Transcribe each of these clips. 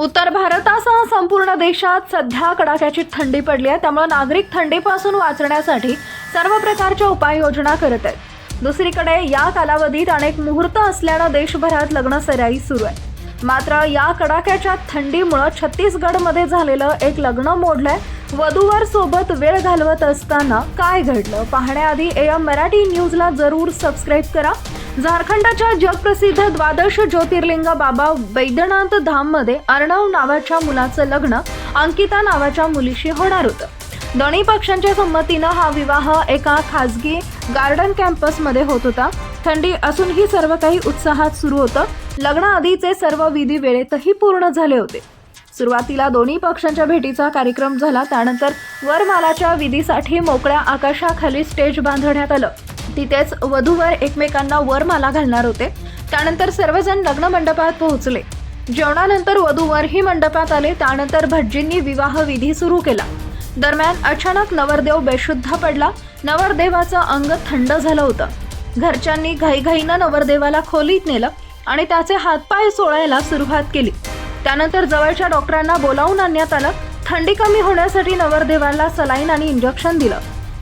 उत्तर भारतासह संपूर्ण देशात सध्या कडाक्याची थंडी पडली आहे. त्यामुळे नागरिक थंडीपासून वाचण्यासाठी सर्व प्रकारच्या उपाययोजना करत आहेत. दुसरीकडे या कालावधीत अनेक मुहूर्त असल्यानं देशभरात लग्न सराई सुरू आहे. मात्र या कडाक्याच्या थंडीमुळं छत्तीसगडमध्ये झालेलं एक लग्न मोडलंय. वधूवर सोबत वेळ घालवत असताना काय घडलं? पाहण्याआधी एम मराठी न्यूजला जरूर सबस्क्राईब करा. झारखंडच्या जगप्रसिद्ध द्वादश ज्योतिर्लिंग बाबा वैद्यनाथ धाममध्ये अर्णव नावाच्या मुलाचं लग्न अंकिता नावाच्या मुलीशी होणार होतं. दोन्ही पक्षांच्या संमतीनं हा विवाह एका खासगी गार्डन कॅम्पसमध्ये होत होता. थंडी असूनही सर्व काही उत्साहात सुरू होतं. लग्नाआधीचे सर्व विधी वेळेतही पूर्ण झाले होते. सुरुवातीला दोन्ही पक्षांच्या भेटीचा कार्यक्रम झाला. त्यानंतर वरमालाच्या विधीसाठी मोकळ्या आकाशाखाली स्टेज बांधण्यात आलं. तिथेच वधूवर एकमेकांना वरमाला घालणार होते. त्यानंतर सर्वजण लग्न मंडपात पोहोचले. जेवणानंतर वधूवरही मंडपात आले त्यानंतर भटजींनी विवाह विधी सुरू केला. दरम्यान अचानक नवरदेव बेशुद्ध पडला. नवरदेवाचं अंग थंड झालं होतं. घरच्यांनी घाईघाईनं नवरदेवाला खोलीत नेलं आणि त्याचे हातपाय सोळायला सुरुवात केली. त्यानंतर जवळच्या डॉक्टरांना बोलावून आणण्यात आलं. थंडी कमी होण्यासाठी नवरदेवाला सलाईन आणि इंजेक्शन दिलं.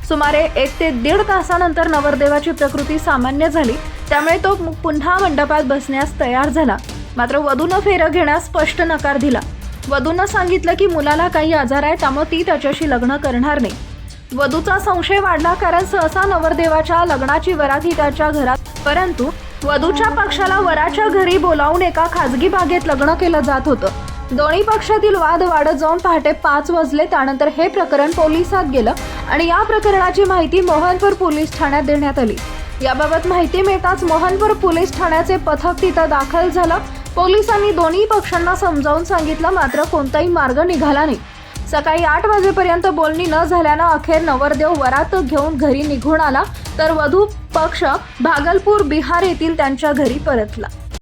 सुमारे एक ते दीड तासानंतर नवरदेवाची प्रकृती सामान्य झाली. त्यामुळे तो पुन्हा मंडपात बसण्यास तयार झाला. मात्र वधूनं फेरं घेण्यास स्पष्ट नकार दिला. वधूनं सांगितलं की मुलाला काही आजार आहे त्यामुळे ती त्याच्याशी लग्न करणार नाही. वधूचा संशय वाढला कारण सहसा नवरदेवाच्या लग्नाची वरात ही त्याच्या घरात परंतु वधूच्या पक्षाला वराच्या घरी बोलावून एका खाजगी बागेत लग्न केलं जात होतं. दोन्ही पक्षातील वाद वाढत जाऊन पहाटे पाच वाजले. त्यानंतर हे प्रकरण पोलिसात गेलं आणि या प्रकरणाची माहिती मोहनपूर पोलीस ठाण्यात देण्यात आली. याबाबत माहिती मिळताच मोहनपूर पोलीस ठाण्याचे पथक तिथं दाखल झालं. पोलिसांनी दोन्ही पक्षांना समजावून सांगितलं मात्र कोणताही मार्ग निघाला नाही. सकाळी आठ वाजेपर्यंत बोलणी न झाल्यानं अखेर नवरदेव वरात घेऊन घरी निघून आला तर वधू पक्ष भागलपूर बिहार येथील त्यांच्या घरी परतला.